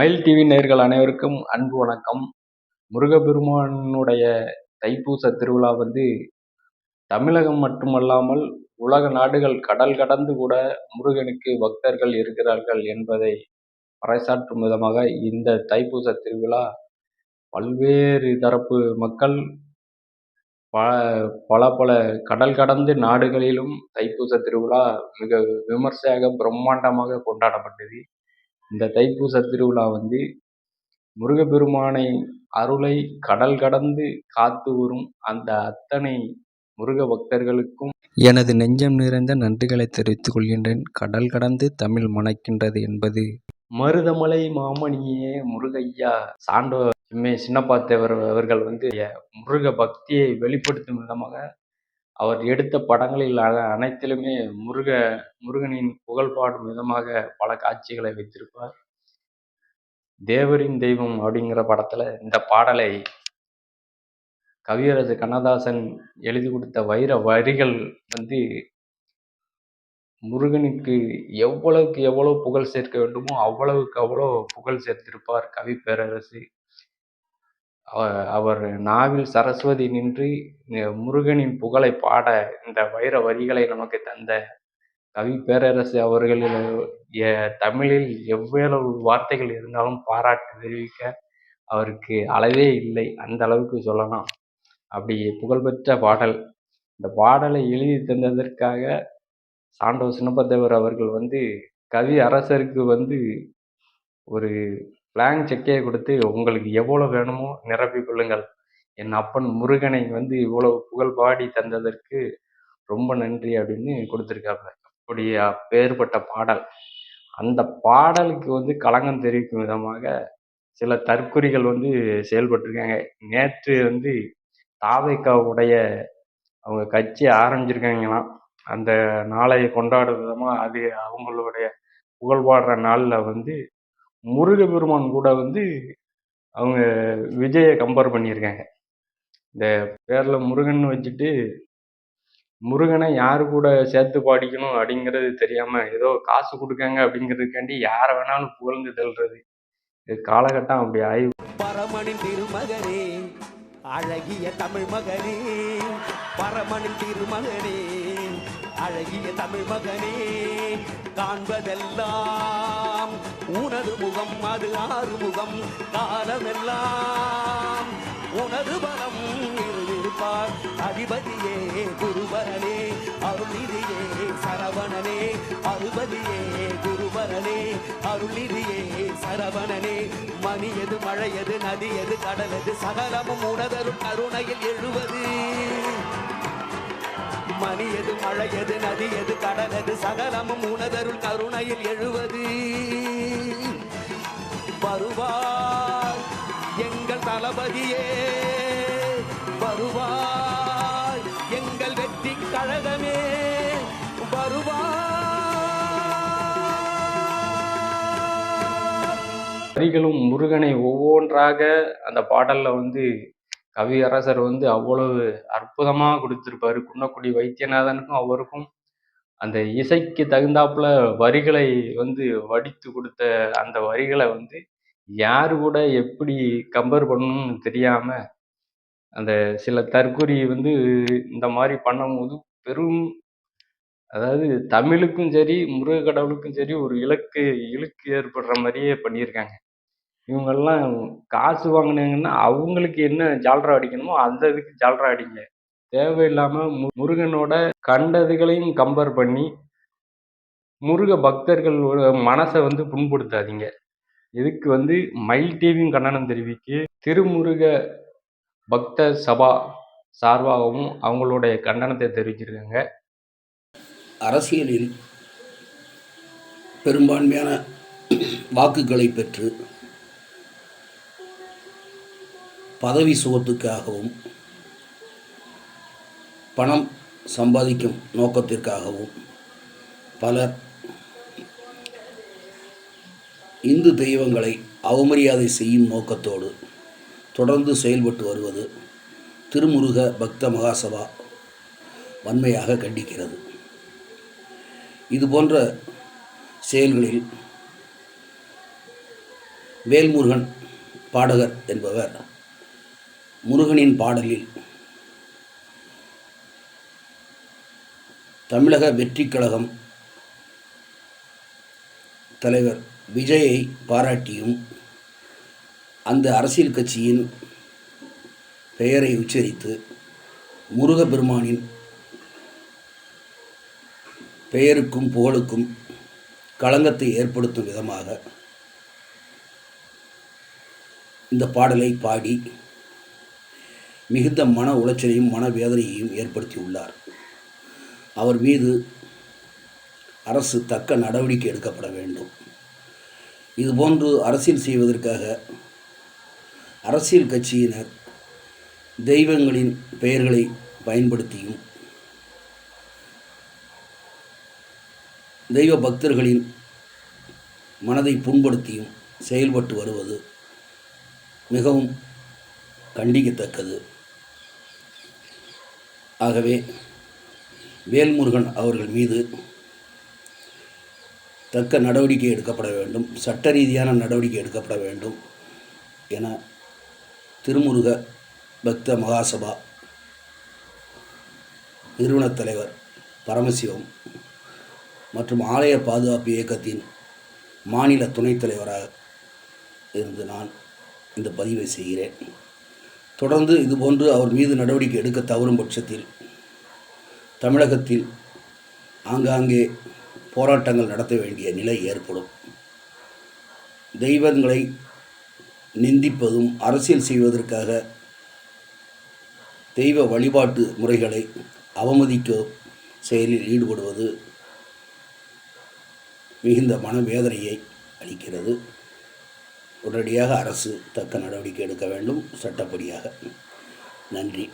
மயில் டிவி நேர்கள் அனைவருக்கும் அன்பு வணக்கம். முருகப்பெருமானுடைய தைப்பூச திருவிழா வந்து தமிழகம் மட்டுமல்லாமல் உலக நாடுகள் கடல் கடந்து கூட முருகனுக்கு பக்தர்கள் இருக்கிறார்கள் என்பதை பறைசாற்றும் விதமாக இந்த தைப்பூச திருவிழா பல்வேறு தரப்பு மக்கள் ப பல பல கடல் கடந்து நாடுகளிலும் தைப்பூச திருவிழா மிக விமர்சையாக பிரம்மாண்டமாக கொண்டாடப்பட்டது. இந்த தைப்பூச திருவிழா வந்து முருகப்பெருமானை அருளை கடல் கடந்து காத்து வரும் அந்த அத்தனை முருக பக்தர்களுக்கும் எனது நெஞ்சம் நிறைந்த நன்றிகளை தெரிவித்துக் கொள்கின்றேன். கடல் கடந்து தமிழ் மணக்கின்றது என்பது மருதமலை மாமணியே முருகையா. சாண்டோ எம்ஏ சின்னப்பாத்தேவர் அவர்கள் வந்து முருக பக்தியை வெளிப்படுத்தும் விதமாக அவர் எடுத்த படங்களில் அ- அனைத்திலுமே முருக முருகனின் புகழ் பாடும் விதமாக பல காட்சிகளை வைத்திருப்பார். தேவரின் தெய்வம் அப்படிங்கிற படத்துல இந்த பாடலை கவியரசு கண்ணதாசன் எழுதி கொடுத்த வைர வரிகள் வந்து முருகனுக்கு எவ்வளவுக்கு எவ்வளவு புகழ் சேர்க்க வேண்டுமோ அவ்வளவுக்கு அவ்வளோ புகழ் சேர்த்திருப்பார் கவி பேரரசு அவர் நாவில் சரஸ்வதி நின்று முருகனின் புகழை பாட இந்த வைர வரிகளை நமக்கு தந்த கவி பேரரசு அவர்கள் தமிழில் எவ்வளவு வார்த்தைகள் இருந்தாலும் பாராட்டு தெரிவிக்க அவருக்கு அளவே இல்லை. அந்த அளவுக்கு சொல்லலாம். அப்படி புகழ்பெற்ற பாடல். இந்த பாடலை எழுதி தந்ததற்காக சாண்டோ சின்னப்பதேவர் அவர்கள் வந்து கவி அரசருக்கு வந்து ஒரு பிளாங் செக்கே கொடுத்து உங்களுக்கு எவ்வளோ வேணுமோ நிரப்பிக் கொள்ளுங்கள். என் அப்பன் முருகனை வந்து இவ்வளவு புகழ் பாடி தந்ததற்கு ரொம்ப நன்றி அப்படின்னு கொடுத்துருக்காங்க. அப்படி அப்பேற்பட்ட பாடல். அந்த பாடலுக்கு வந்து களங்கம் தெரிவிக்கும் விதமாக சில தற்குறிகள் வந்து செயல்பட்டிருக்காங்க. நேற்று வந்து தாவைக்காவுடைய அவங்க கட்சி ஆரம்பிச்சிருக்காங்களாம். அந்த நாளை கொண்டாடும் விதமாக அது அவங்களுடைய புகழ் பாடுற வந்து முருகப்பெருமான் கூட வந்து அவங்க விஜயை கம்பேர் பண்ணியிருக்காங்க. இந்த பேரில் முருகன் வச்சுட்டு முருகனை யாரு கூட சேர்த்து பாடிக்கணும் அப்படிங்கிறது தெரியாமல் ஏதோ காசு கொடுக்காங்க அப்படிங்கிறதுக்காண்டி யாரை வேணாலும் புகழ்ந்து தள்ளுறது. இது காலகட்டம் அப்படி ஆய்வு பரமனின் திருமகனே அழகிய தமிழ் மகனே பரமனின் திருமகனே. அழகிய தமிழ் மகனே காண்பதெல்லாம் உனது முகம் அது ஆறு முகம் காலமெல்லாம் உனது பலம் இருப்பார் அதிபதியே குருவரனே அருளிதியே சரவணனே அருபதியே குருவரனே அருளிதியே சரவணனே. மணியது மழையது நதியது கடலது சகலமும் உனதரும் கருணையில் எழுவது. மணி எது மழை எது நதி எது கடல் எது சகலமும் உணதருள் கருணையில் எழுவது. வருவாய் எங்கள் தளபதியே வருவாய் எங்கள் வெற்றி கழகமே வருவாய். வரிகளும் முருகனை ஒவ்வொன்றாக அந்த பாடல்ல வந்து கவியரசர் வந்து அவ்வளவு அற்புதமாக கொடுத்துருப்பாரு. குன்னக்குடி வைத்தியநாதனுக்கும் அவருக்கும் அந்த இசைக்கு தகுந்தாப்புல வரிகளை வந்து வடித்து கொடுத்த அந்த வரிகளை வந்து யார் கூட எப்படி கம்பேர் பண்ணணும்னு தெரியாம அந்த சில தற்குறி வந்து இந்த மாதிரி பண்ணும்போது பெரும் அதாவது தமிழுக்கும் சரி முருக கடவுளுக்கும் சரி ஒரு இலக்கு இழுக்கு ஏற்படுற மாதிரியே பண்ணியிருக்காங்க. இவங்கெல்லாம் காசு வாங்கினாங்கன்னா அவங்களுக்கு என்ன ஜால்ரா அடிக்கணுமோ அந்த இதுக்கு ஜால்ரா அடிங்க. தேவையில்லாம மு- முருகனோட கண்டதுகளையும் கம்பேர் பண்ணி முருக பக்தர்களோட மனசை வந்து புண்படுத்தாதீங்க. இதுக்கு வந்து மயில் டிவியும் கண்டனம் தெரிவிக்கு திருமுருக பக்த சபா சார்பாகவும் அவங்களுடைய கண்டனத்தை தெரிவிச்சிருக்காங்க. அரசியலில் பெரும்பான்மையான வாக்குகளை பெற்று பதவி சுகத்துக்காகவும் பணம் சம்பாதிக்கும் நோக்கத்திற்காகவும் பலர் இந்து தெய்வங்களை அவமரியாதை செய்யும் நோக்கத்தோடு தொடர்ந்து செயல்பட்டு வருவது திருமுருக பக்த மகாசபா வன்மையாக கண்டிக்கிறது. இது போன்ற செயல்களில் வேல்முருகன் பாடகர் என்பவர் முருகனின் பாடலில். தமிழக வெற்றிக் கழகம் தலைவர் விஜயை பாராட்டியும் அந்த அரசியல் கட்சியின் பெயரை உச்சரித்து முருகப்பெருமானின் பெயருக்கும் புகழுக்கும் களங்கத்தை ஏற்படுத்தும் விதமாக இந்த பாடலை பாடி மிகுந்த மன உளைச்சலையும் மனவேதனையையும் ஏற்படுத்தியுள்ளார். அவர் மீது அரசு தக்க நடவடிக்கை எடுக்கப்பட வேண்டும். இதுபோன்று அரசியல் செய்வதற்காக அரசியல் கட்சியினர் தெய்வங்களின் பெயர்களை பயன்படுத்தியும் தெய்வ பக்தர்களின் மனதை புண்படுத்தியும் செயல்பட்டு வருவது மிகவும் கண்டிக்கத்தக்கது. ஆகவே வேல்முருகன் அவர்கள் மீது தக்க நடவடிக்கை எடுக்கப்பட வேண்டும் சட்ட ரீதியான நடவடிக்கை எடுக்கப்பட வேண்டும் என திருமுருக பக்த மகாசபா நிறுவனத் தலைவர் பரமசிவம் மற்றும் ஆலய பாதுகாப்பு இயக்கத்தின் மாநில துணைத் தலைவராக இருந்து நான் இந்த பதிவை செய்கிறேன். தொடர்ந்து இதுபோன்று அவர் மீது நடவடிக்கை எடுக்க தவறும் பட்சத்தில் தமிழகத்தில் ஆங்காங்கே போராட்டங்கள் நடத்த வேண்டிய நிலை ஏற்படும். தெய்வங்களை நிந்திப்பதும் அரசியல் செய்வதற்காக தெய்வ வழிபாட்டு முறைகளை அவமதிக்க செயலில் ஈடுபடுவது மிகுந்த மனவேதனையை அளிக்கிறது. உடனடியாக அரசு தக்க நடவடிக்கை எடுக்க வேண்டும் சட்டப்படியாக. நன்றி.